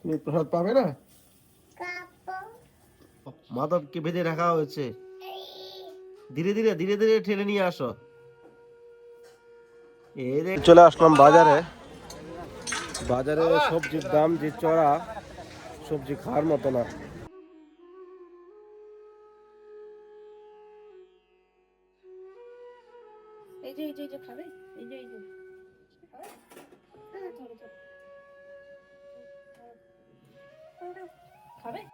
তুমি প্রসাদ পাবে না? মাধবকে বেঁধে রাখা হয়েছে। ধীরে ধীরে ধীরে ধীরে ঠেলে নিয়ে আসো। এই চলে আসলাম বাজারে। বাজারে সবজির দাম যে চড়া সবজি খাওয়ার মতো না। এই যে এই যে খাবে? এই যে এই যে।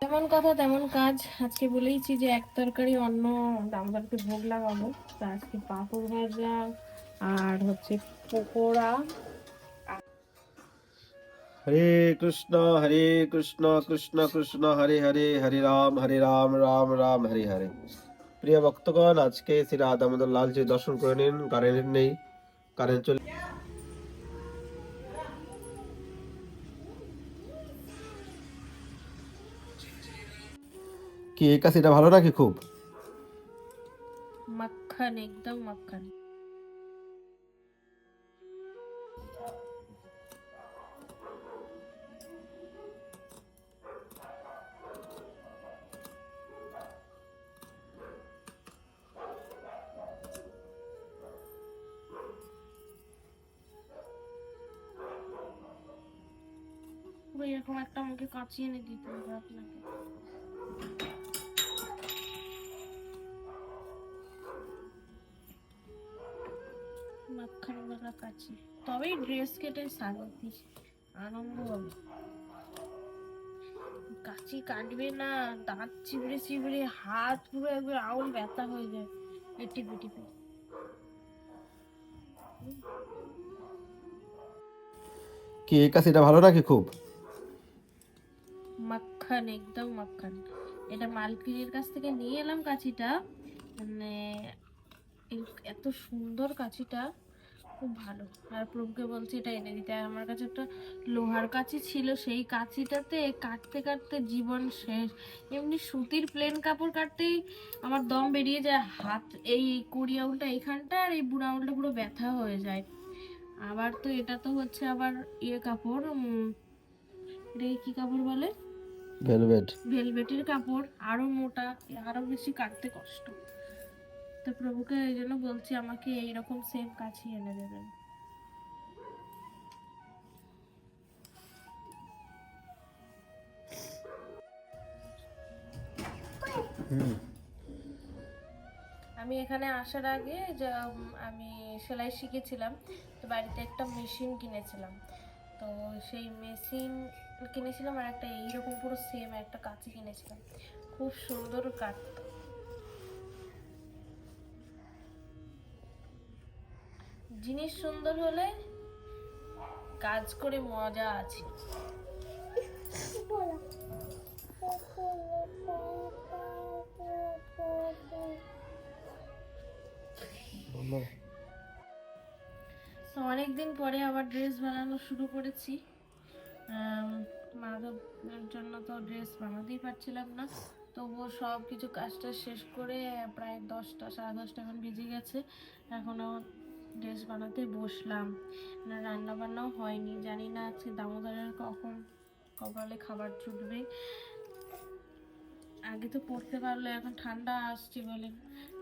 যেমন কথা, তেমন কাজ। আজকে বলেইছি যে এক তরকারি অন্য দামদারকে ভোগ লাগাবো। তা আজকে পাঁপড় ভাজা আর হচ্ছে পকোড়া। হরে কৃষ্ণ হরে কৃষ্ণ কৃষ্ণ কৃষ্ণ, হরে হরে হরে রাম হরে রাম রাম রাম, হরে হরে। প্রিয় ভক্তগণ, আজকে শ্রী রাধা দামোদর লালজি দর্শন করে নিন। কারেন্ট নেই, কারেন্ট চলে কি এই কাশিটা ভালো নাকি খুব? মাখন, একদম মাখন। এরকম একটা আমাকে কাঁচি এনে দিতে হবে আপনাকে। মাঝখানে লাগা কাছে। তবেই ড্রেস কেটে সাজাতিস আনন্দ হবে। কাচি কাটবে না দাঁত চিবড়ে চিবড়ে হাত পুরো একবার আউল ব্যথা হয়ে যায়। টিপে টিপে কি এই কাশিটা ভালো নাকি খুব? মাখন একদম মাখন। এটা মালকিনের কাছ থেকে নিয়ে এলাম কাঁচিটা। মানে এত সুন্দর কাঁচিটা। খুব ভালো। আর প্রভুকে বলছি এটা এনে দিতে। আর আমার কাছে একটা লোহার কাঁচি ছিল সেই কাঁচিটাতে কাটতে কাটতে জীবন শেষ। এমনি সুতির প্লেন কাপড় কাটতেই আমার দম বেরিয়ে যায় হাত এই কুড়ি আউলটা এইখানটা আর এই বুড়া আউলটা পুরো ব্যথা হয়ে যায়। আবার তো এটা তো হচ্ছে আবার ইয়ে কাপড় এটাকে কি কাপড় বলে? ভেলভেট ভেলভেটের কাপড় আরও মোটা আরও বেশি কাটতে কষ্ট। তো প্রভুকে এই জন্য বলছি, আমাকে এইরকম সেম কাছে এনে দেবেন। আমি এখানে আসার আগে আমি সেলাই শিখেছিলাম, তো বাড়িতে একটা মেশিন কিনেছিলাম। তো সেই মেশিন কিনেছিলাম আর একটা এইরকম পুরো সেম একটা কাঁচি কিনেছিলাম। খুব সুন্দর কাটতো। জিনিস সুন্দর হলে কাজ করে মজা আছে। তো অনেকদিন পরে আবার ড্রেস বানানো শুরু করেছি। মাধবের জন্য তো ড্রেস বানাতেই পারছিলাম না। তবুও সব কিছু কাজটা শেষ করে প্রায় দশটা সাড়ে দশটা এখন বেজে গেছে। এখনও ড্রেস বানাতে বসলাম। না রান্না বান্নাও হয়নি। জানি না আজকে দামোদরের কখন, কপালে খাবার জুটবে। আগে তো পড়তে পারলে, এখন ঠান্ডা আসছে বলে।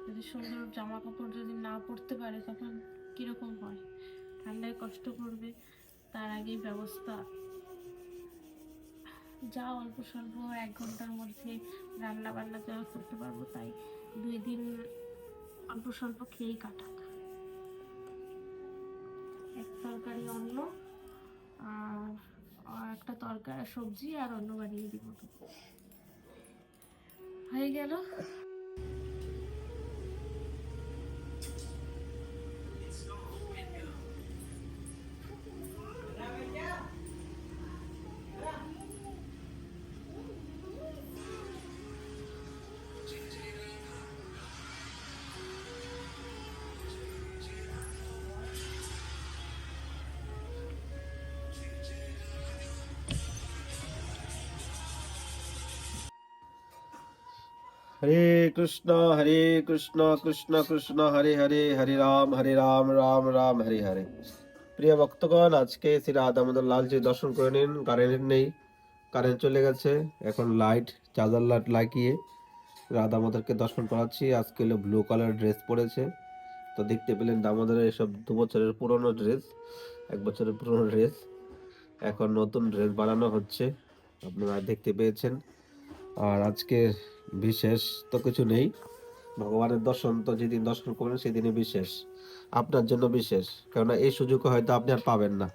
যদি সুন্দর জামা কাপড় যদি না পরতে পারে, তখন কীরকম হয়? ঠান্ডায় কষ্ট করবে, তার আগেই ব্যবস্থা। যা অল্প স্বল্প এক ঘণ্টার মধ্যে রান্না বান্না যা করতে পারব, তাই দুই দিন অল্প স্বল্প খেয়েই কাটাক। এক তরকারি অন্য আর একটা তরকারি সবজি আর অন্য বানিয়ে দিব। হয়ে গেল। হরে কৃষ্ণ হরে কৃষ্ণ কৃষ্ণ কৃষ্ণ, হরে হরে হরে রাম হরে রাম রাম রাম, হরে হরে। প্রিয় ভক্তগণ, আজকে শ্রী রাধা দামোদর লালজি দর্শন করে নিন। কারেন্ট নেই, কারেন্ট চলে গেছে। এখন লাইট, চার্জার লাইট লাগিয়ে রাধা আমাদেরকে দর্শন করাচ্ছি। আজকে হলো ব্লু কালার ড্রেস পরেছে। তো দেখতে পেলেন দামোদরের এসব দু বছরের পুরনো ড্রেস, এক বছরের পুরনো ড্রেস। এখন নতুন ড্রেস বানানো হচ্ছে, আপনারা দেখতে পেয়েছেন। আর আজকে বিশেষ তো কিছু নেই। ভগবানের দর্শন তো যেদিন দর্শন করবেন, সেদিনই বিশেষ। আপনার জন্য বিশেষ। কেননা এই সুযোগ হয়তো আপনি আর পাবেন না।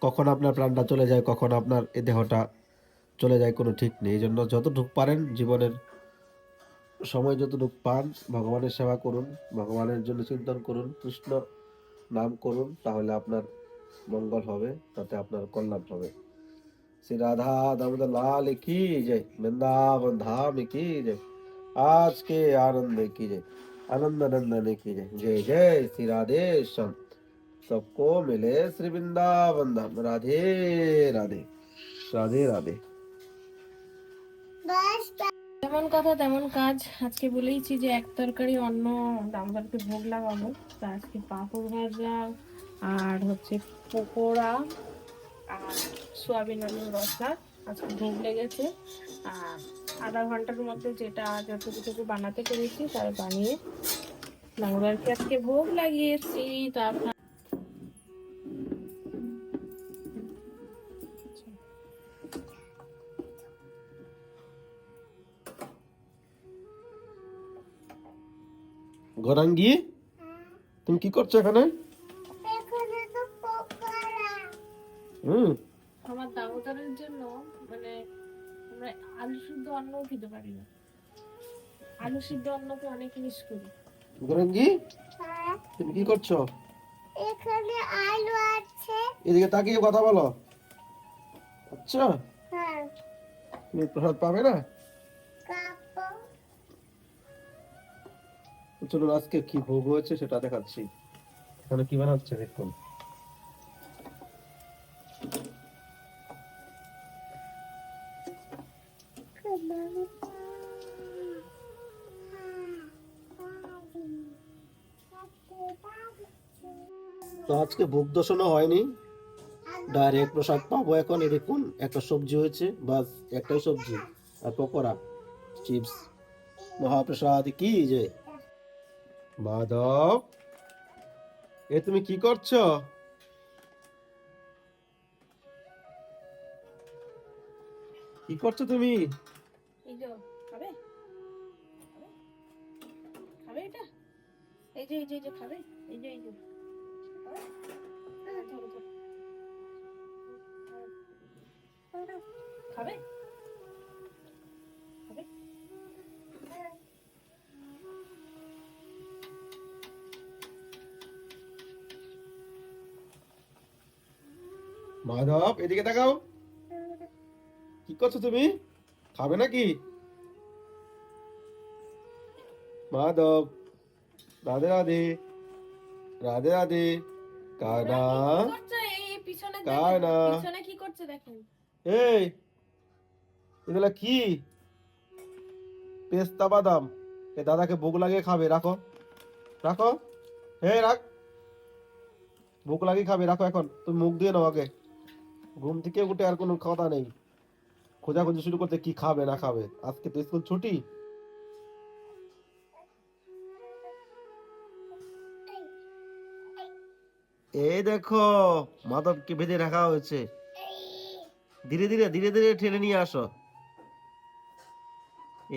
কখন আপনার প্রাণটা চলে যায়, কখন আপনার এ দেহটা চলে যায় কোনো ঠিক নেই। এই জন্য যতটুকু পারেন জীবনের সময় যতটুকু পান, ভগবানের সেবা করুন, ভগবানের জন্য চিন্তন করুন, কৃষ্ণ নাম করুন, তাহলে আপনার মঙ্গল হবে, তাতে আপনার কল্যাণ হবে। श्री राधा दामोदर लाल की जय। वृंदावन धाम की जय। आज के आनंद की जय। आनंद नंदन की जय। जय जय श्री राधेश्याम। सबको मिले श्री वृंदावन धाम। राधे राधे। राधे राधे। तो- যেমন কথা তেমন কাজ। আজকে বলেইছি যে এক তরকারি অন্য দামদারকে ভোগ লাগাবো। তা আজকে পাঁপড় ভাজা আর হচ্ছে পকোড়া। আর সোয়াবিন আলুর রসা আজকে ভোগ লেগেছে। আর আধা ঘণ্টার মধ্যে যেটা যতটুকু বানাতে পেরেছি তার বানিয়ে দামদারকে আজকে ভোগ লাগিয়েছি। তা আপনার গরাঙ্গি তুমি কি করছ এখানে? হুম। আমার দামোদরের জন্য মানে আমরা আলু সিদ্ধ অন্নও খেতে পারি না। আলু সিদ্ধ অন্নকে অনেক মিস করি। গরাঙ্গি তুমি কি করছ? এখানে আলু আছে। এদিকে তাকিয়ে কথা বলো। আচ্ছা। হ্যাঁ। তুমি প্রসাদ পাবে না? কাপড় চলুন আজকে কি ভোগ হয়েছে সেটা দেখাচ্ছি। এখানে কি বানাচ্ছে দেখুন। তো আজকে ভোগ দর্শনও হয়নি। ডাইরেক্ট প্রসাদ পাবো এখন দেখুন, একটা সবজি হয়েছে, বাস একটাই সবজি, আর পকোড়া, চিপস। মহাপ্রসাদ কি যে? মাধব, এ তুমি কি করছ? কি করছ তুমি? এই যে এই যে, খাবে? এই যে এই যে। মাধব এদিকে তাকাও। কি করছ তুমি? খাবে নাকি? মাধব রাধে রাধে রাধে রাধে। কানা কি করছে? এই এই পিছনে কায় না। কি করছে দেখেন? এই এগুলা কি? পেস্তা বাদাম। এ দাদাকে ভোগ লাগিয়ে খাবে রাখো। রাখো। হে রাখ। ভোগ লাগিয়ে খাবে রাখো এখন। তুমি মুখ দিয়ে নাও আগে। ঘুম থেকে উঠে আর কোনো কথা নেই। খোঁজাখুঁজি শুরু করতে কি খাবে না খাবে? আজকে তো স্কুল ছুটি। এই দেখো, মাধবকে বেঁধে রাখা হয়েছে। ধীরে ধীরে ধীরে ধীরে ঠেলে নিয়ে আসো।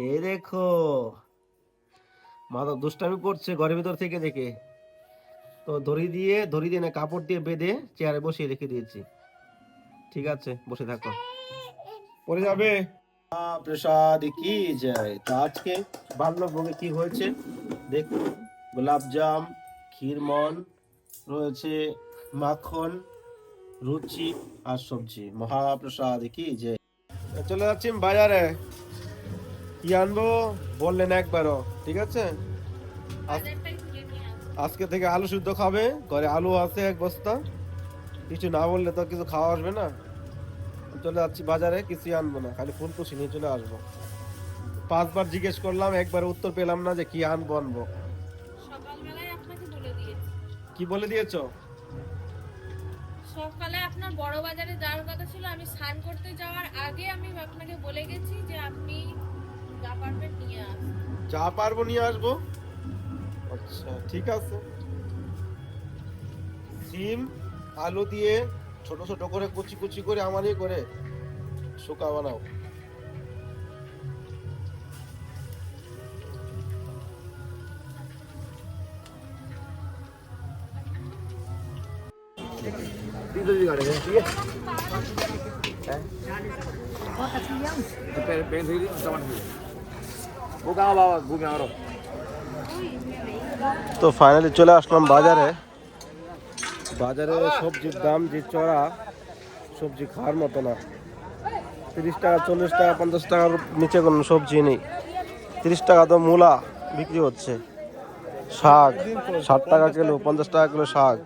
এই দেখো, মাধব দুষ্টামি করছে ঘরের ভিতর থেকে দেখে। তো দড়ি দিয়ে দড়ি দিয়ে না, কাপড় দিয়ে বেঁধে চেয়ারে বসিয়ে রেখে দিয়েছি। ঠিক আছে, বসে থাকো। পরে যাবে। প্রসাদ কি যায় তো আজকে বাল্যভোগে কি হয়েছে? দেখুন, গোলাপজাম, ক্ষীরমন রয়েছে মাখন রুচি আর সবজি। মহাপ্রসাদ কি যে। চলে যাচ্ছি বাজারে। কি আনব? বললেন একবারও ঠিক আছে। আজকে থেকে আলু শুদ্ধ খাবে ঘরে আলু আছে এক বস্তা। কিছু না বললে তো কিছু খাওয়া আসবে না। চলে যাচ্ছি বাজারে কিছু আনব না খালি ফুলকুশি নিয়ে চলে আসব। পাঁচবার জিজ্ঞেস করলাম একবার উত্তর পেলাম না যে কি আনব আনব। কি বলে দিয়েছ? সকালে আপনার বড় বাজারে যাওয়ার কথা ছিল আমি স্নান করতে যাওয়ার আগে আমি আপনাকে বলে গেছি যে আপনি যা পারবেন নিয়ে আসুন। যা পারব নিয়ে আসব? আচ্ছা ঠিক আছে। সিম আলু দিয়ে ছোট ছোট করে কুচি কুচি করে আমারই করে শুকা বানাও তো ফাইনালি চলে আসলাম বাজারে। বাজারে সবজির দাম যে চড়া সবজি খাওয়ার মতো না। তিরিশ টাকা চল্লিশ টাকা পঞ্চাশ টাকার নিচে কোনো সবজি নেই। তিরিশ টাকা তো মূলা বিক্রি হচ্ছে। শাক ষাট টাকা কিলো পঞ্চাশ টাকা কিলো শাক।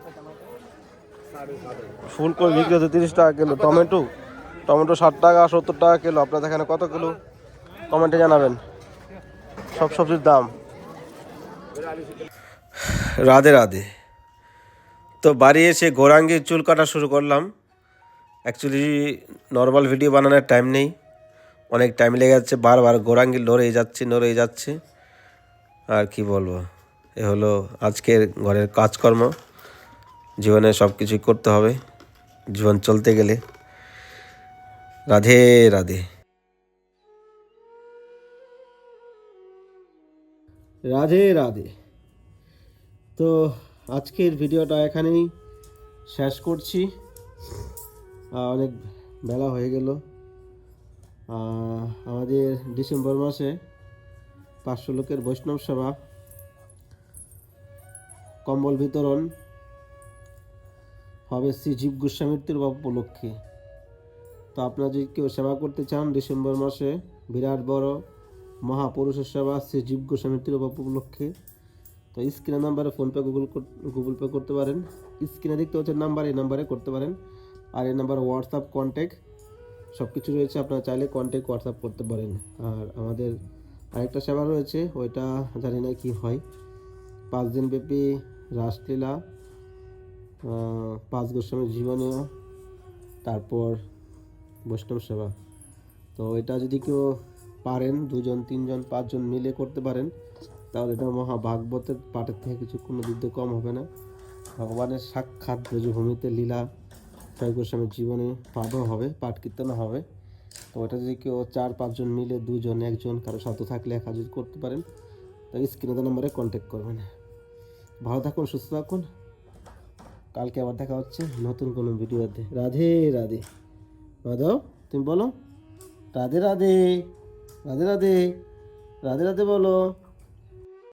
ফুলকপি বিক্রি হচ্ছে তিরিশ টাকা কিলো। টমেটো টমেটো ষাট টাকা, সত্তর টাকা কিলো। আপনাদের এখানে কত কিলো? কমেন্টে জানাবেন। সব সবজির দাম। রাধে রাধে। তো বাড়ি এসে গোরাঙ্গির চুল কাটা শুরু করলাম। অ্যাকচুয়ালি নর্মাল ভিডিও বানানোর টাইম নেই। অনেক টাইম লেগে যাচ্ছে। বারবার গোরাঙ্গি লড়েই যাচ্ছে নড়েই যাচ্ছে। আর কি বলব? এ হলো আজকের ঘরের কাজকর্ম। জীবনে সব কিছুই করতে হবে, জীবন চলতে গেলে। রাধে রাধে। রাধে রাধে। তো আজকের ভিডিওটা এখানেই শেষ করছি। অনেক বেলা হয়ে গেল। আমাদের ডিসেম্বর মাসে পাঁচশো লোকের বৈষ্ণব সভা। কম্বল বিতরণ হবে শ্রী জীব গোস্বামীর তিরুবাব উপলক্ষে। তো আপনারা যদি কেউ সেবা করতে চান, ডিসেম্বর মাসে বিরাট বড় মহাপুরুষের সেবা শ্রী জীব গোস্বামী তিরুবাব উপলক্ষে। তো স্ক্রিনের নাম্বারে ফোনপে গুগল গুগল পে করতে পারেন। স্ক্রিনে দেখতে হচ্ছে নাম্বার এই নাম্বারে করতে পারেন। আর এই নাম্বার হোয়াটসঅ্যাপ কন্ট্যাক্ট সব কিছু রয়েছে, আপনারা চাইলে কন্ট্যাক্ট হোয়াটসঅ্যাপ করতে পারেন। আর আমাদের আরেকটা সেবা রয়েছে, ওইটা জানি না কি হয়। পাঁচ দিন ব্যাপী রাসলীলা পাঁচ গোস্বামীর জীবনীয় তারপর বৈষ্ণব সেবা। তো এটা যদি কেউ পারেন, দুজন, তিনজন, পাঁচজন মিলে করতে পারেন, তাহলে এটা মহাভাগবতের পাঠের থেকে কিছু কোনো দিয়ে কম হবে না। ভগবানের সাক্ষাৎ ব্রজভূমিতে লীলা জয় গোস্বামীর জীবনে পাঠও হবে, পাঠ কীর্তনও হবে। তো ওটা যদি কেউ চার, পাঁচজন মিলে, দুজন, একজন, কারও সাথে থাকলে একা যদি করতে পারেন, তো স্ক্রিনে নাম্বারে কন্ট্যাক্ট করবেন। ভালো থাকুন, সুস্থ থাকুন। কালকে আবার দেখা হচ্ছে নতুন কোনো ভিডিওতে রাধে রাধে। মাধব, তুমি বলো? রাধে রাধে। রাধে রাধে। রাধে রাধে বলো।